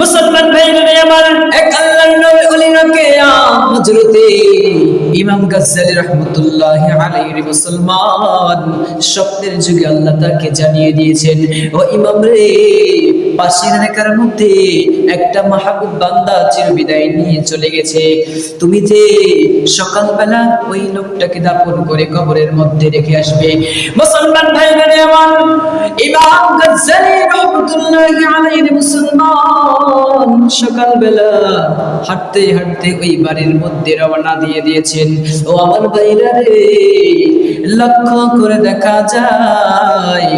মুসলমান ভাইরা আমার এক আল্লাহর নবী অলিরকে হযরতে ইমাম গাজ্জালী রাহমাতুল্লাহি আলাইহি মুসলমান, স্বপ্নের যুগে আল্লাহ তাকে জানিয়ে দিয়েছেন, ও ইমাম রে পাশের এলাকার মধ্যে একটা মাহবুব বান্দা চির বিদায় নিয়ে চলে গেছে। তুমি যে সকালবেলা ওই লোকটাকে দাপন করে কবরের মধ্যে রেখে আসবে। মুসলমান ভাইরা আমার ইমাম গাজ্জালি রাহমাতুল্লাহ আলাইহি মুসলমান সকালবেলা হাঁটতে হাঁটতে ওই বাড়ির মধ্যে রওনা দিয়ে দিয়েছেন। ও আমার ভাইরা রে, লক্ষ্য করে দেখা যায়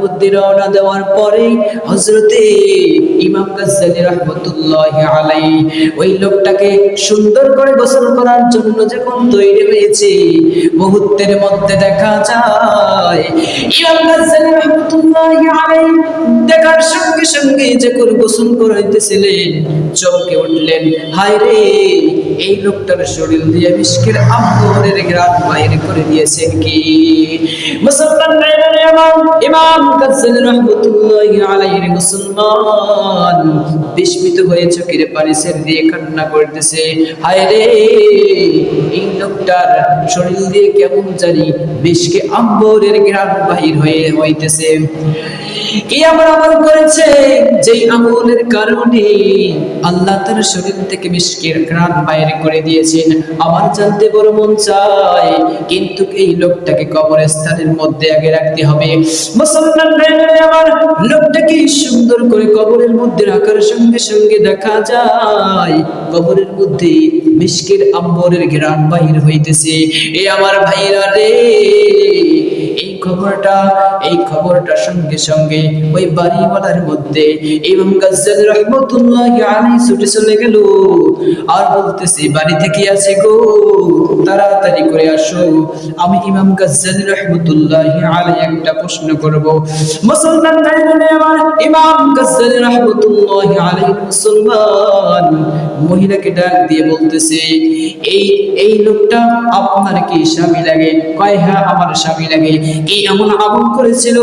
মধ্যে রওনা দেওয়ার হজরতে ইমাম গাজ্জালি রহমতুল্লাহ আলাই ওই লোকটাকে সুন্দর করে গোসল করার জন্য যখন তৈরি হয়েছে, মুহূর্তের মধ্যে দেখা যায়, ইমাম গাজ্জালি রহমতুল্লাহ আলাই দেখার সঙ্গে সঙ্গে যখন গোসল করাইতেছিলেন, চমকে উঠলেন, হায় রে, এই লোকটার শরীর দিয়ে মিশকের আম্বরের গ্রাম বাইরে করে দিয়েছেন কি? মুসলমান ইমাম গাজ্জালি রাহমাতুল্লাহি আলাইহি মুসলমান বিস্মিত হয়ে চোখের পানি ছেড়ে দিয়ে কান্না করতেছে। হায় রে এই লোকটার শরীর দিয়ে কেমন জানি বেশকে আম্বরের গ্রাম বাহির হয়ে হইতেছে। কি আমার আমল করেছে? যেই আমলের কারণে আল্লাহ তার শরীর থেকে মিশকের গ্রাম বাইরে করে দিয়েছেন। আমার জানতে বড় মন চায়, কিন্তু এই লোকটাকে কবরস্থানের মধ্যে আগে রাখতে হবে। মুসলমান আমার লোকটাকে সুন্দর করে কবরের মধ্যে রাখার সঙ্গে সঙ্গে দেখা যায়, কবরের মধ্যে মিশকের আম্বরের গ্রাম বাহির হইতেছে। এ আমার ভাইরা রে! এই খবরটা এই খবরটা সঙ্গে সঙ্গে ওই বাড়িওয়ালার মধ্যে ইমাম গাজ্জাল রহমতুল্লাহ আলাইহি ছুটে চলে গেল। আর বলতেছে, বাড়ি থেকে আছে গো, তাড়াতাড়ি করে আসো। আমি ইমাম গাজ্জাল রহমতুল্লাহ আলাইহি একটা প্রশ্ন করব। মুসলমান ভাইরা আমার, ইমাম গাজ্জাল রহমতুল্লাহ আলাইহি মুসলমান মহিলাকে ডাক দিয়ে বলতেছে, এই এই লোকটা আপনার কি স্বামী লাগে? কয় হ্যাঁ আমার স্বামী লাগে। কি এমন আমল করেছিল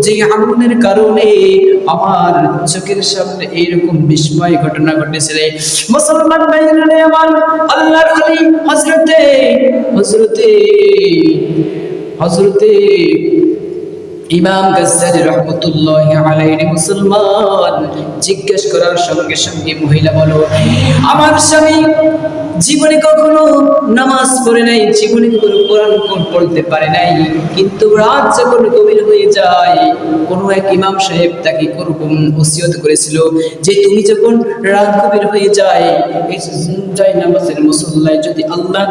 যে আমলের কারণে আমার চোখের সামনে এইরকম বিস্ময় ঘটনা ঘটেছিল? মুসলমান ভাইরা আমার আল্লাহর আলী হযরতে হযরতে হযরতে ইমাম গাজ্জালি রহমতুল্লাহ আলাইহি মুসলমান জিজ্ঞেস করার সঙ্গে সঙ্গে মহিলা বলো আমার স্বামী জীবনে কখনো নামাজ পড়ে নাই, জীবনে কখনো কোরআন পড়তে পারে নাই। কিন্তু রাত যখন গভীর হয়ে যায়, কোনো এক ইমাম সাহেব তাকে কোরকম ওসিয়ত করেছিল যে তুমি যখন রাত গভীর হয়ে যায় যাই নামাজের মুসল্লায় যদি আল্লাহ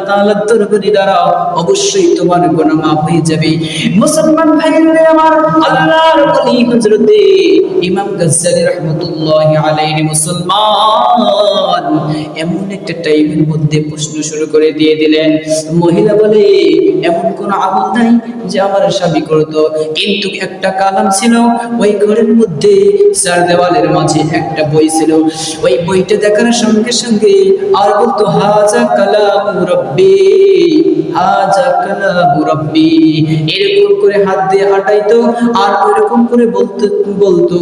অবশ্যই তোমার গুনাহ মাফ হয়ে যাবে। মুসলমান আমার আল্লাহর ইমাম মুসলমান, এমন একটা টাইমের মধ্যে প্রশ্ন শুরু করে দিয়ে দিলেন, মহিলা বলে, এমন কোন আমল নাই যে আমার স্বামী করতো। কিন্তু একটা কালাম ছিল, ওই ঘরের মধ্যে চার দেওয়ালের মাঝে একটা বই ছিল। ওই বইটা দেখার সঙ্গে সঙ্গে আর বলতো, হাজা কালাম রব্বি, হাজা কালাম রব্বি। এরকম করে হাত দিয়ে হাঁটাইতো, আর ওইরকম করে বলতো বলতো,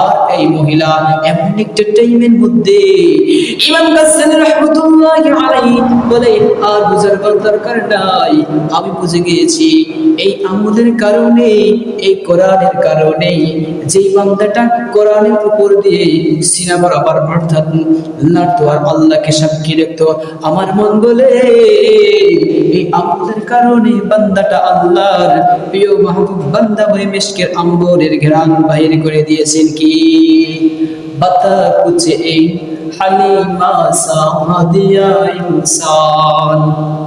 আর এই মহিলা এমন একটা টাইমের মধ্যে, ইমাম গাজ্জালি রাহমাতুল্লাহি বলে, আর বুঝার দরকার নাই। আমি বুঝে গিয়েছি, এই আমলের কারণে, এই কোরআনের কারণে, যেই বান্দাটা কোরআনের উপর দিয়ে সিনা বরাবর অর্থাৎ নাড়তো আর আল্লাহকে সাক্ষী রাখতো। আমার মন বলে, এই আমলের কারণে বান্দাটা আল্লাহর প্রিয় মাহবুব বান্দা হয়ে মিশকের আম্বরের ঘেরান বাহির করে দিয়েছেন কি? বাতা কুচে এই حليما ساعد يا إنسان.